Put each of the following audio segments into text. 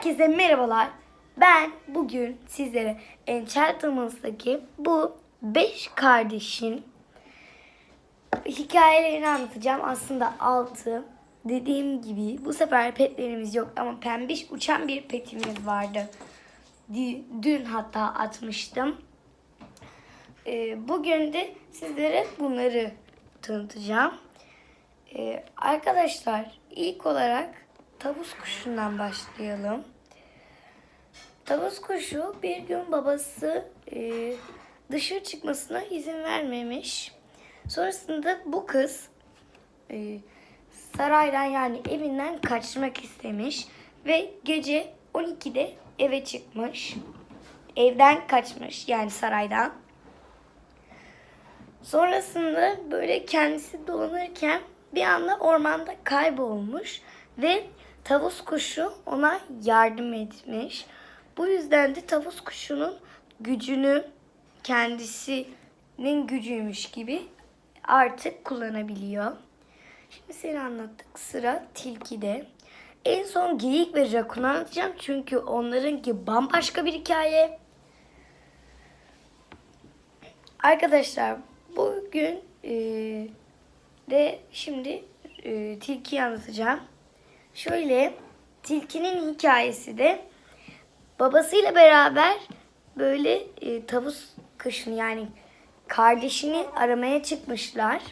Herkese merhabalar. Ben bugün sizlere Enchantiments'daki bu 5 kardeşin hikayelerini anlatacağım. Aslında 6. Dediğim gibi bu sefer petlerimiz yok ama pembiş uçan bir petimiz vardı. Dü- Dün hatta atmıştım. Ee, bugün de sizlere bunları tanıtacağım. Ee, arkadaşlar ilk olarak tavus kuşundan başlayalım. Tavus kuşu bir gün babası e, dışarı çıkmasına izin vermemiş. Sonrasında bu kız e, saraydan yani evinden kaçmak istemiş ve gece 12'de eve çıkmış. Evden kaçmış yani saraydan. Sonrasında böyle kendisi dolanırken bir anda ormanda kaybolmuş ve tavus kuşu ona yardım etmiş. Bu yüzden de tavus kuşunun gücünü kendisinin gücüymüş gibi artık kullanabiliyor. Şimdi seni anlattık. Sıra tilkide. En son geyik ve rakunu anlatacağım çünkü onlarınki bambaşka bir hikaye. Arkadaşlar bugün e, de şimdi e, tilkiyi anlatacağım. Şöyle tilkinin hikayesi de babasıyla beraber böyle e, tavus kışını yani kardeşini aramaya çıkmışlar.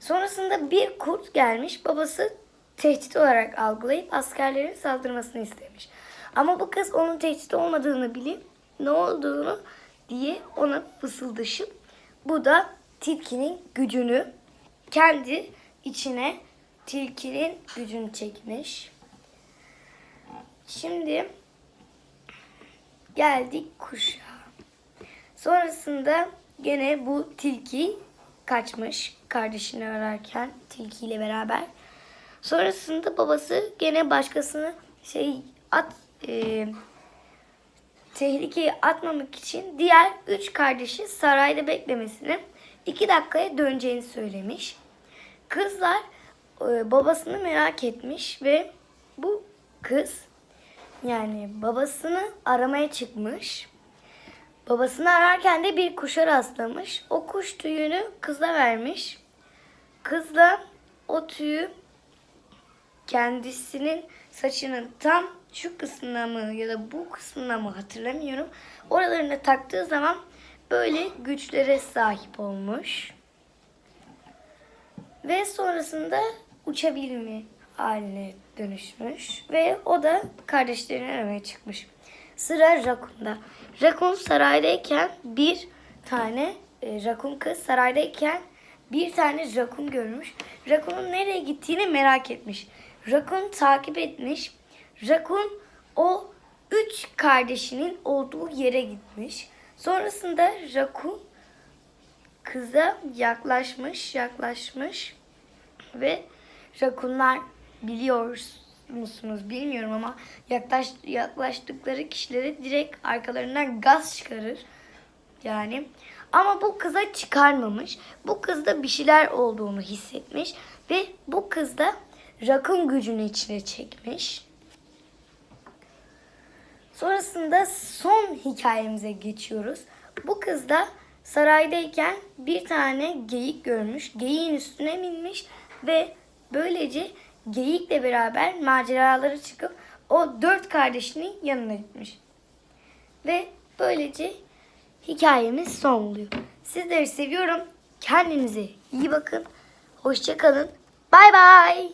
Sonrasında bir kurt gelmiş. Babası tehdit olarak algılayıp askerlerin saldırmasını istemiş. Ama bu kız onun tehdit olmadığını bilip ne olduğunu diye ona fısıldaşıp bu da tilkinin gücünü kendi içine tilkinin gücünü çekmiş. Şimdi geldik kuşa. Sonrasında gene bu tilki kaçmış kardeşini ararken tilkiyle beraber. Sonrasında babası gene başkasını şey at e, tehlikeye atmamak için diğer üç kardeşi sarayda beklemesini iki dakikaya döneceğini söylemiş. Kızlar babasını merak etmiş ve bu kız yani babasını aramaya çıkmış. Babasını ararken de bir kuşa rastlamış. O kuş tüyünü kıza vermiş. Kız da o tüyü kendisinin saçının tam şu kısmına mı ya da bu kısmına mı hatırlamıyorum. Oralarına taktığı zaman böyle güçlere sahip olmuş. Ve sonrasında uçabilme haline dönüşmüş. Ve o da kardeşlerini aramaya çıkmış. Sıra Rakun'da. Rakun saraydayken bir tane e, Rakun kız saraydayken bir tane Rakun görmüş. Rakun'un nereye gittiğini merak etmiş. Rakun takip etmiş. Rakun o üç kardeşinin olduğu yere gitmiş. Sonrasında Rakun kıza yaklaşmış, yaklaşmış ve rakunlar biliyor musunuz bilmiyorum ama yaklaş, yaklaştıkları kişilere direkt arkalarından gaz çıkarır. Yani ama bu kıza çıkarmamış. Bu kızda bir şeyler olduğunu hissetmiş ve bu kız da rakun gücünü içine çekmiş. Sonrasında son hikayemize geçiyoruz. Bu kız da saraydayken bir tane geyik görmüş. Geyiğin üstüne binmiş ve böylece geyikle beraber maceralara çıkıp o dört kardeşinin yanına gitmiş. Ve böylece hikayemiz son buluyor. Sizleri seviyorum. Kendinize iyi bakın. Hoşça kalın. Bay bay.